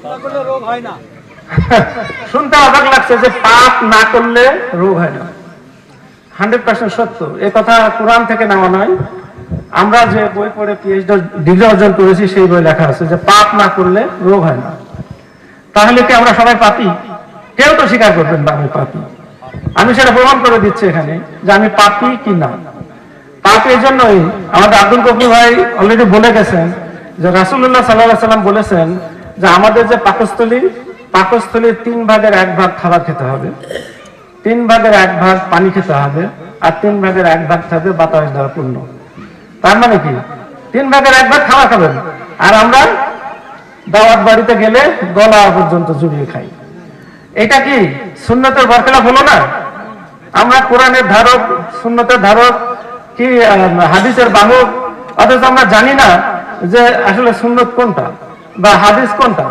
শুনতে অবাক লাগছে যে পাপ না করলে রোগ হয় না। হান্ড্রেড পার্সেন্ট সত্য। এ কথা কোরআন থেকে নেওয়া নয়। আমরা যে বই পড়ে পিএইচডি ডিগ্রি অর্জন করেছি, সেই বই লেখা আছে যে পাপ না করলে রোগ হয় না। তাহলে কি আমরা সবাই পাপি? কেউ তো স্বীকার করবেন আমি পাপি। আমি সেটা প্রমাণ করে দিচ্ছি এখানে যে আমি পাপি কি না। পাপ এই জন্যই আমাদের আব্দুল কবির ভাই অলরেডি বলে গেছেন যে রাসুল্লাহ সাল্লাহ সাল্লাম বলেছেন যে আমাদের যে পাকস্থলী, পাকস্থলীর তিন ভাগের এক ভাগ খাবার খেতে হবে। তিন ভাগের এক ভাগ পানি খেতে হবে আর তিন ভাগের এক ভাগ থাকবে বাতাস দ্বারা পূর্ণ। তার মানে কি? তিন ভাগের এক ভাগ খাওয়া খাবেন। আর আমরা দাওয়াত বাড়িতে গেলে গলা পর্যন্ত জুড়িয়ে খাই। এটা কি সুন্নতের বরখেলাপ হলো না? আমরা কোরআনের ধারক, সুন্নতের ধারক, কি হাদিসের বাহক, অথচ আমরা জানি না যে আসলে সুন্নত কোনটা। বা হাদিস কোনটা?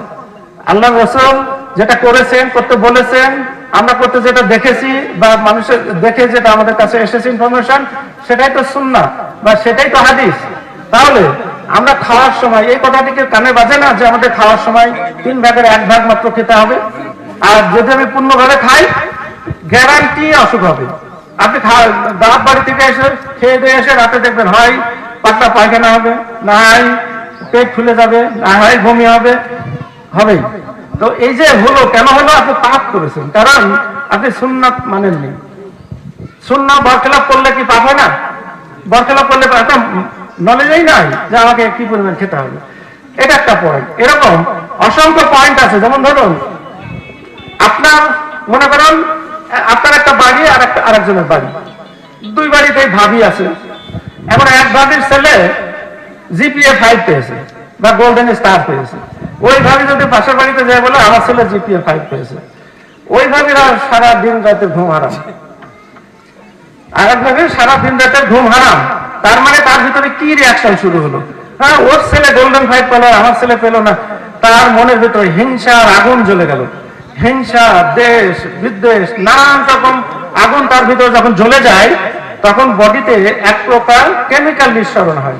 আল্লাহ রসুল যেটা করেছেন করতে বলেছেন, আমরা করতে যেটা দেখেছি বা মানুষের দেখে যেটা আমাদের কাছে এসেছে ইনফরমেশন সেটাই তো সুন্না বা সেটাই তো হাদিস। তাহলে আমরা খাওয়ার সময়, এই কথাটিকে কানে বাজে না যে আমাদের খাওয়ার সময় তিন ভাগের এক ভাগ মাত্র খেতে হবে? আর যদি আমি পূর্ণভাবে খাই গ্যারান্টি অসুখ হবে। আপনি দাঁত বাড়ি থেকে এসে খেয়ে দিয়ে এসে রাতে দেখবেন হয় পাতলা পায়খানা হবে না হয় পেট ফুলে যাবে না বমি হবে, হবেই। তো এই যে হলো, কেন হলো? আপনি পাপ করেছেন। কারণ আপনি সুন্নাত মানেননি। সুন্না বরখেলাপ করলে কি পাপ হয় না? বরখেলাপ করলে একটা নলেজই নাই যে আমাকে কি পরিমাণ খেতে হবে। এটা একটা পয়েন্ট এরকম অসংখ্য পয়েন্ট আছে। যেমন ধরুন, আপনার, মনে করেন, আপনার একটা বাড়ি আর একটা আরেকজনের বাড়ি। দুই বাড়িতেই ভাবি আছে। এখন এক ভাবির ছেলে জিপিএ ফাইভ পেয়েছে, বা গোল্ডেন স্টার পেয়েছে। ওই ভাবি যদি পাশের বাড়িতে যায় বলে, আমার ছেলে জিপিএ ফাইভ পেয়েছে। ওই ভাবিরা সারা দিন রাতে ঘুম হারাম। আর এক ভাবে, সারা দিন রাতে ঘুম হারাম। তার মানে তার ভিতরে কি রিয়াকশন শুরু হলো? হ্যাঁ ওর ছেলে গোল্ডেন ফাইভ পেল, আমার ছেলে পেল না। তার মনের ভিতরে হিংসা আর আগুন জ্বলে গেল। হিংসা, দেশ, বিদ্বেষ, নানান রকম আগুন তার ভিতরে যখন জ্বলে যায়, তখন বডিতে এক প্রকার কেমিক্যাল নিঃসরণ হয়।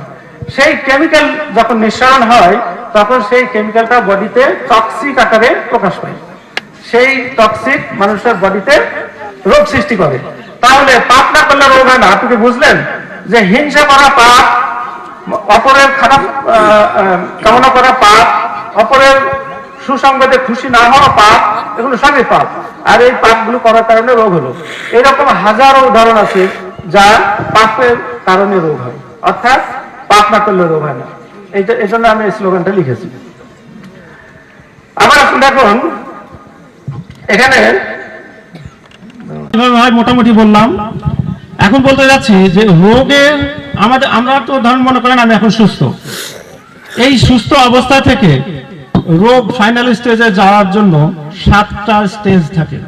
সেই কেমিক্যাল যখন নিঃসরণ হয়, তখন সেই কেমিক্যালটা বডিতে টক্সিক আকারে প্রকাশ পায়। সেই টক্সিক মানুষের বডিতে রোগ সৃষ্টি করে। তাহলে পাপ না করলে রোগ হয় না। আপনি বুঝলেন যে হিংসা করা পাপ, অপরের খারাপ কামনা করা পাপ, অপরের সুসংবাদে খুশি না হওয়া পাপ, এগুলো সবই পাপ। আর এই পাপগুলো করার কারণে রোগ হলো। এরকম হাজারো উদাহরণ আছে যা পাপের কারণে রোগ হয়। অর্থাৎ পাপ না করলে রোগ হয় না। এইটা এই জন্য আমি স্লোগানটা লিখেছি। আবার আপনি দেখুন। এখানে মোটামুটি বললাম। এখন বলতে যাচ্ছি যে রোগের আমাদের আমরা তো ধরুন মনে করেন আমি এখন সুস্থ। এই সুস্থ অবস্থা থেকে রোগ ফাইনাল স্টেজে যাওয়ার জন্য সাতটা স্টেজ থাকে।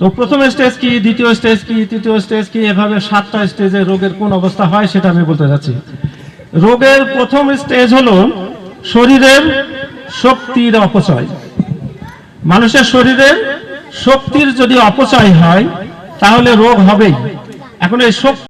তো প্রথম স্টেজ কি, দ্বিতীয় স্টেজ কি, তৃতীয় স্টেজ কি, এভাবে সাতটা স্টেজে রোগের কোন অবস্থা হয় সেটা আমি বলতে যাচ্ছি। রোগের প্রথম স্টেজ হলো শরীরের শক্তির অপচয়। মানুষের শরীরে শক্তির যদি অপচয় হয়, তাহলে রোগ হবেই। এখন এই শক্তি